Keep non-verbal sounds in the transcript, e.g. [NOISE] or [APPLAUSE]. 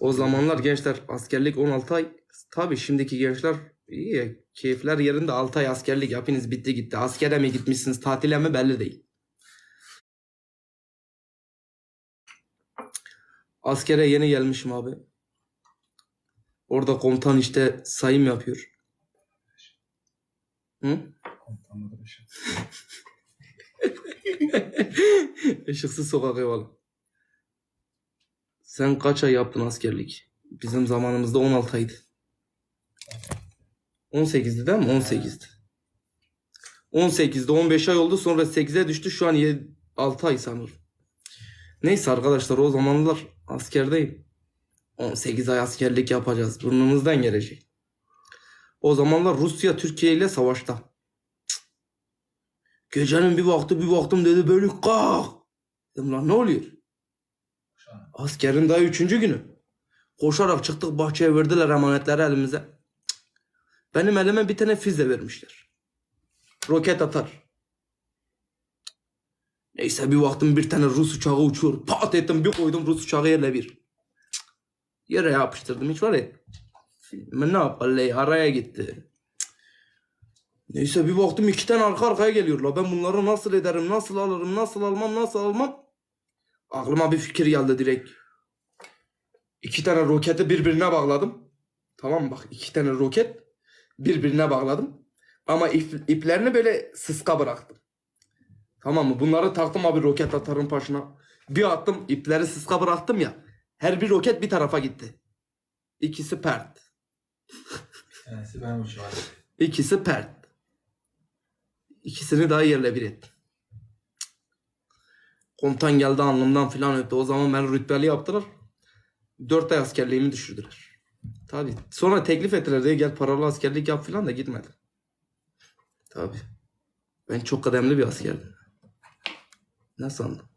O zamanlar gençler askerlik 16 ay. Tabii şimdiki gençler iyi ya, keyifler yerinde 6 ay askerlik yapınız bitti gitti. Askere mi gitmişsiniz tatile mi belli değil. Askere yeni gelmişim abi. Orada komutan işte sayım yapıyor. Hı? Komutanlığı bir şey. [LAUGHS] Işıksız sokak eyvallah. Sen kaç ay yaptın askerlik? Bizim zamanımızda 16 aydı. 18'di değil mi? 18'di. 18'de 15 ay oldu sonra 8'e düştü şu an 6 ay sanırım. Neyse arkadaşlar o zamanlar askerdeyim. 18 ay askerlik yapacağız. Burnumuzdan gelecek. O zamanlar Rusya Türkiye ile savaşta. Cık. Gecenin bir vakti bir baktım dedi böyle kalk. Dedim lan ne oluyor? Askerin daha üçüncü günü. Koşarak çıktık bahçeye verdiler emanetleri elimize. Benim elime bir tane füze vermişler. Roket atar. Neyse bir baktım bir tane Rus uçağı uçuyor. Pat ettim bir koydum Rus uçağı yerle bir. Yere yapıştırdım hiç var ya. Ben ne yapalım araya gitti. Neyse bir baktım iki tane arka arkaya geliyorlar. Ben bunları nasıl ederim, nasıl alırım, nasıl almam, nasıl almam. Aklıma bir fikir geldi direkt. İki tane roketi birbirine bağladım. Tamam mı? Bak iki tane roket birbirine bağladım. Ama ip, iplerini böyle sıska bıraktım. Tamam mı? Bunları taktım abi roket atarın başına. Bir attım ipleri sıska bıraktım ya. Her bir roket bir tarafa gitti. İkisi pert. bir tanesi ben uçuyorum. İkisi pert. İkisini daha yerle bir ettim. Komutan geldi alnımdan filan öptü. O zaman beni rütbeli yaptılar. Dört ay askerliğimi düşürdüler. Tabi. Sonra teklif ettiler diye gel paralı askerlik yap filan da gitmedim. Tabi. Ben çok kademli bir askerdim. Ne sandın?